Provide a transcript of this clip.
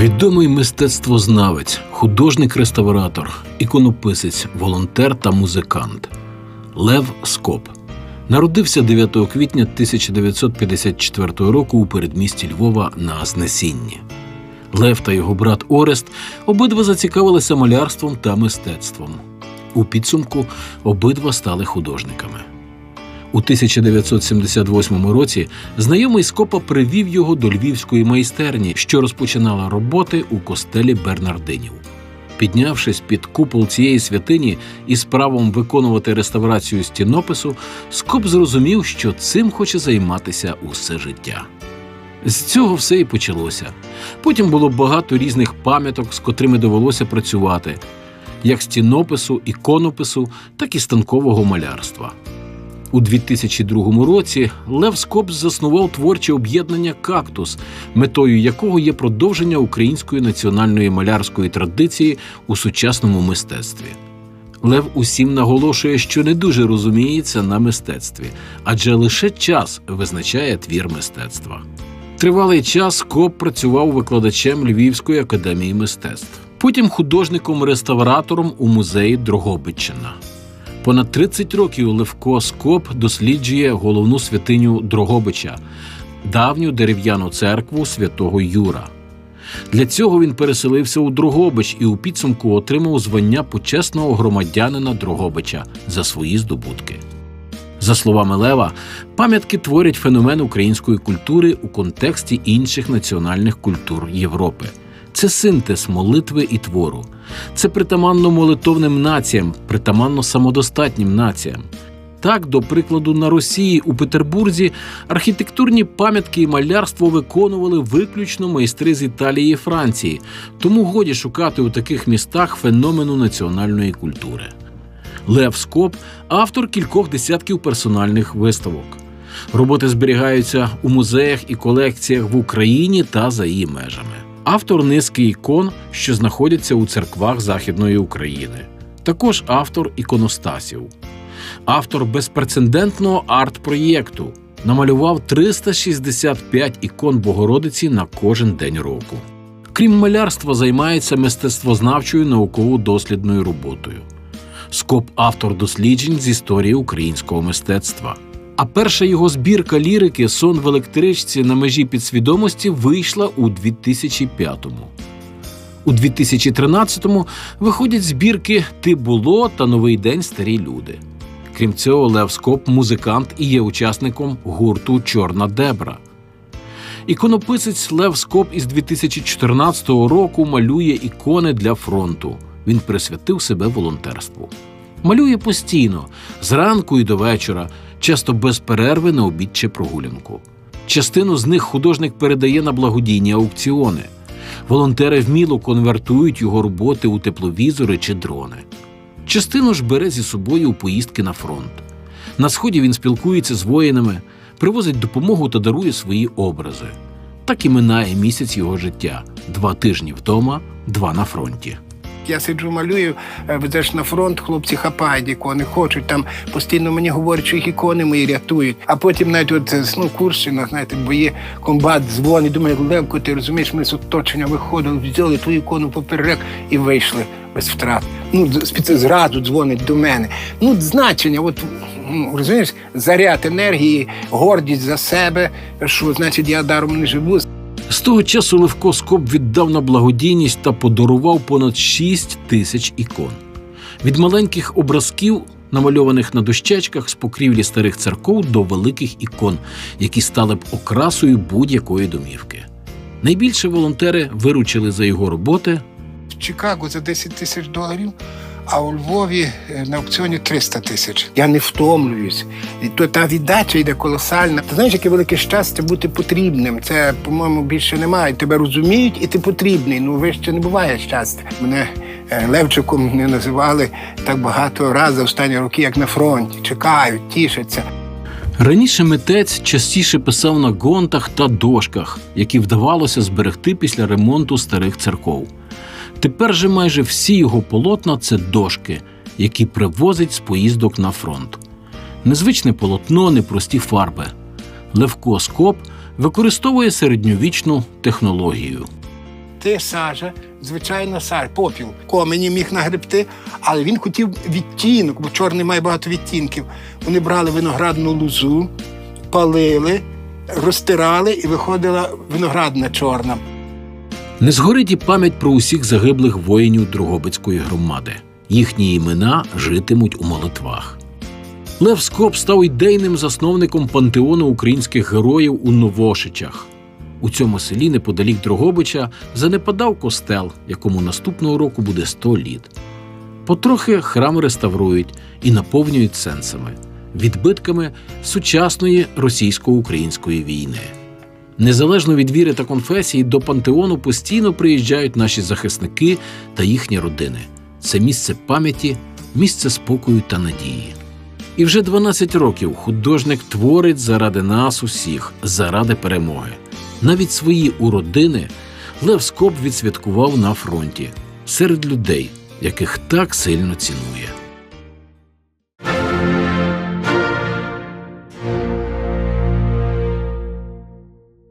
Відомий мистецтвознавець, художник-реставратор, іконописець, волонтер та музикант Лев Скоп народився 9 квітня 1954 року у передмісті Львова на Знесінні. Лев та його брат Орест обидва зацікавилися малярством та мистецтвом. У підсумку обидва стали художниками. У 1978 році знайомий Скопа привів його до львівської майстерні, що розпочинала роботи у костелі Бернардинів. Піднявшись під купол цієї святині і з правом виконувати реставрацію стінопису, Скоп зрозумів, що цим хоче займатися усе життя. З цього все і почалося. Потім було багато різних пам'яток, з котрими довелося працювати, як стінопису, іконопису, так і станкового малярства. У 2002 році Лев Скопс заснував творче об'єднання Кактус, метою якого є продовження української національної малярської традиції у сучасному мистецтві. Лев усім наголошує, що не дуже розуміється на мистецтві, адже лише час визначає твір мистецтва. Тривалий час Коп працював викладачем Львівської академії мистецтв, потім художником-реставратором у музеї Дрогобиччина. Понад 30 років Левко Скоп досліджує головну святиню Дрогобича, давню дерев'яну церкву святого Юра. Для цього він переселився у Дрогобич і у підсумку отримав звання почесного громадянина Дрогобича за свої здобутки. За словами Лева, пам'ятки творять феномен української культури у контексті інших національних культур Європи. Це синтез молитви і твору. Це притаманно молитовним націям, притаманно самодостатнім націям. Так, до прикладу, на Росії у Петербурзі архітектурні пам'ятки і малярство виконували виключно майстри з Італії і Франції, тому годі шукати у таких містах феномену національної культури. Лев Скоп автор кількох десятків персональних виставок. Роботи зберігаються у музеях і колекціях в Україні та за її межами. Автор низки ікон, що знаходяться у церквах Західної України. Також автор іконостасів. Автор безпрецедентного арт-проєкту намалював 365 ікон Богородиці на кожен день року. Крім малярства, займається мистецтвознавчою науково-дослідною роботою. Скоп автор досліджень з історії українського мистецтва. А перша його збірка лірики Сон в електричці на межі підсвідомості вийшла у 2005-му. У 2013-му виходять збірки Ти було та Новий день старі люди. Крім цього, Лев Скоп музикант і є учасником гурту Чорна Дебра. Іконописець Лев Скоп із 2014 року малює ікони для фронту. Він присвятив себе волонтерству. Малює постійно, зранку і до вечора, часто без перерви на обід чи прогулянку. Частину з них художник передає на благодійні аукціони. Волонтери вміло конвертують його роботи у тепловізори чи дрони. Частину ж бере зі собою у поїздки на фронт. На сході він спілкується з воїнами, привозить допомогу та дарує свої образи. Так і минає місяць його життя: два тижні вдома, два на фронті. Я сиджу, малюю, е, везеш на фронт, хлопці хапають ікони, хочуть там постійно мені говорять, що їх ікони мої рятують. А потім навіть от е, ну, Курщина, знаєте, бої комбат дзвонить, думає, Левко, ти розумієш, ми з оточення виходили, взяли твою ікону поперек і вийшли без втрат. Ну, зразу дзвонить до мене. Ну, значення, от ну, розумієш, заряд енергії, гордість за себе, що значить я даром не живу. З того часу Левко Скоп віддав на благодійність та подарував понад 6 тисяч ікон. Від маленьких образків, намальованих на дощечках з покрівлі старих церков до великих ікон, які стали б окрасою будь-якої домівки. Найбільше волонтери виручили за його роботи в Чикаго за 10 тисяч доларів, а у Львові е, на аукціоні 300 тисяч. Я не втомлююсь. І то та віддача йде колосальна. Ти знаєш, яке велике щастя бути потрібним. Це, по-моєму, більше немає. Тебе розуміють, і ти потрібний. Ну вище не буває щастя. Мене е, Левчиком не називали так багато разів за останні роки, як на фронті. Чекають, тішаться. Раніше митець частіше писав на гонтах та дошках, які вдавалося зберегти після ремонту старих церков. Тепер же майже всі його полотна це дошки, які привозить з поїздок на фронт. Незвичне полотно, непрості фарби. Левко Скоп використовує середньовічну технологію. гребти сажа, звичайно, сажа, попіл. Комені міг нагребти, але він хотів відтінок, бо чорний має багато відтінків. Вони брали виноградну лузу, палили, розтирали і виходила виноградна чорна. Не згорить і пам'ять про усіх загиблих воїнів Дрогобицької громади. Їхні імена житимуть у молитвах. Лев Скоп став ідейним засновником пантеону українських героїв у Новошичах. У цьому селі неподалік Дрогобича занепадав костел, якому наступного року буде 100 літ. Потрохи храм реставрують і наповнюють сенсами, відбитками сучасної російсько-української війни. Незалежно від віри та конфесії, до пантеону постійно приїжджають наші захисники та їхні родини. Це місце пам'яті, місце спокою та надії. І вже 12 років художник творить заради нас усіх, заради перемоги. Навіть свої уродини Лев Скоп відсвяткував на фронті серед людей, яких так сильно цінує.